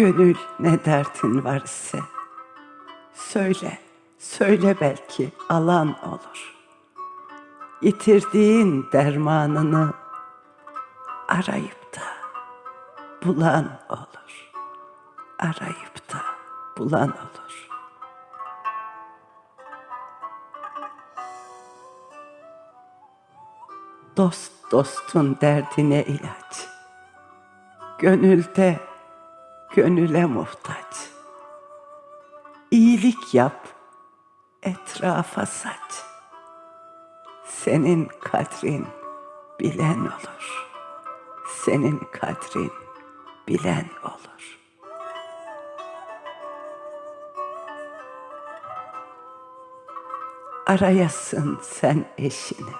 Gönül ne derdin var ise söyle, söyle belki alan olur. Yitirdiğin dermanını arayıp da bulan olur. Arayıp da bulan olur. Dost dostun derdine ilaç. Gönülde gönüle muhtaç. İyilik yap, etrafa saç. Senin kadrin bilen olur. Senin kadrin bilen olur. Arayasın sen eşini.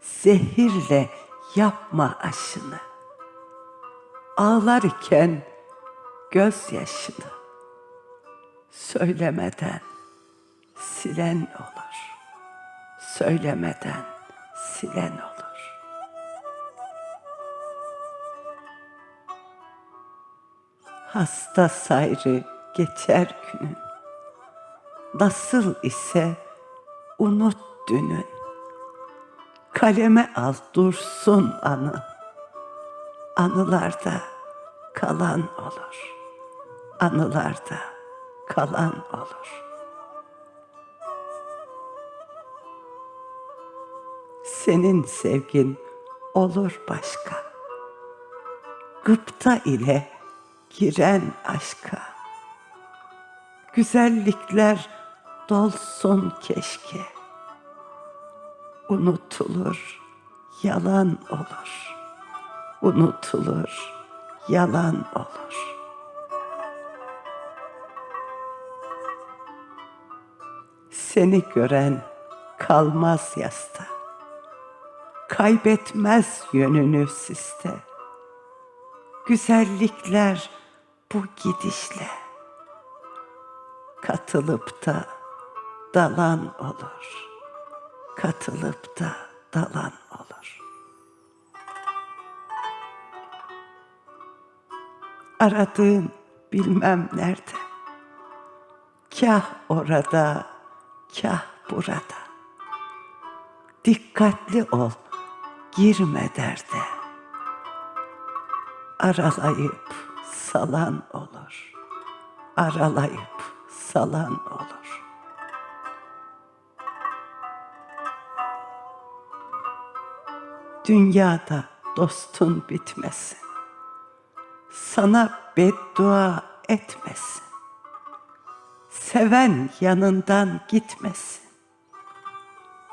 Zehirle yapma aşını. Ağlar iken gözyaşını söylemeden silen olur. Söylemeden silen olur. Hasta sayrı geçer günün. Nasıl ise unut dünün. Kaleme al dursun anı. Anılarda kalan olur. Anılarda kalan olur. Senin sevgin olur başka. Gıpta ile giren aşka. Güzellikler dolsun keşke. Unutulur, yalan olur. Unutulur, yalan olur. Seni gören kalmaz yasta. Kaybetmez yönünü siste. Güzellikler bu gidişle katılıp da dalan olur. Katılıp da dalan olur. Aradığın bilmem nerede. Kah orada, kah burada. Dikkatli ol, girme derde. Aralayıp salan olur. Aralayıp salan olur. Dünyada dostun bitmesin. Sana beddua etmesin. Seven yanından gitmesin.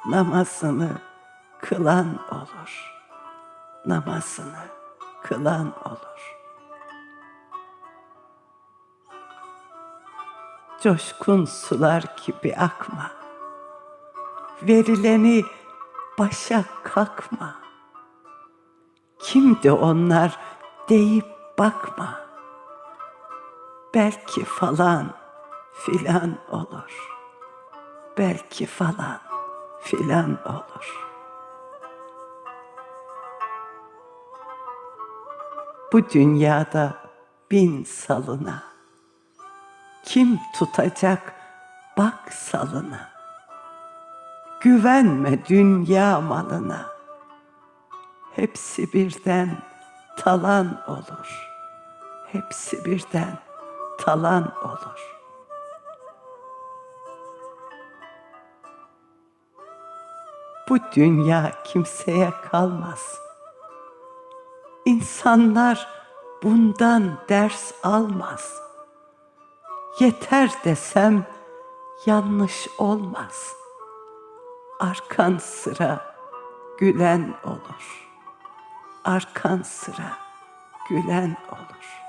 Namazını kılan olur. Namazını kılan olur. Coşkun sular gibi akma. Verileni başa kakma. Kimdi onlar deyip bakma. Belki falan filan olur. Belki falan filan olur. Bu dünyada bin salına. Kim tutacak bak salına. Güvenme dünya malına. Hepsi birden talan olur. Hepsi birden talan olur. Bu dünya kimseye kalmaz. İnsanlar bundan ders almaz. Yeter desem yanlış olmaz. Arkan sıra gülen olur. Arkan sıra gülen olur.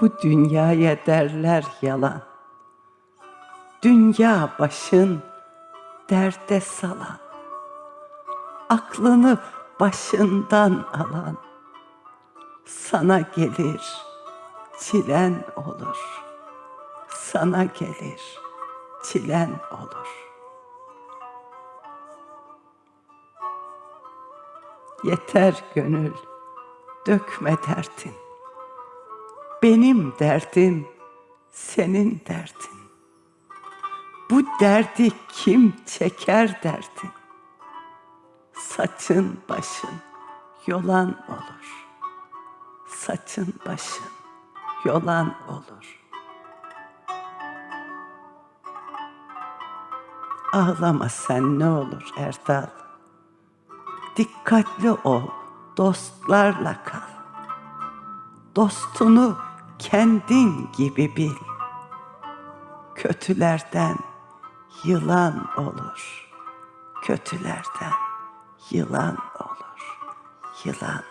Bu dünyaya derler yalan. Dünya başın derde salan. Aklını başından alan. Sana gelir çilen olur. Sana gelir çilen olur. Yeter gönül, dökme derdin. Benim derdim, senin derdin. Bu derdi kim çeker derdin. Saçın başın yolan olur. Saçın başın yolan olur. Ağlama sen ne olur Erdal. Dikkatli ol, dostlarla kal. Dostunu kendin gibi bil. Kötülerden yılan olur. Kötülerden yılan olur. Yılan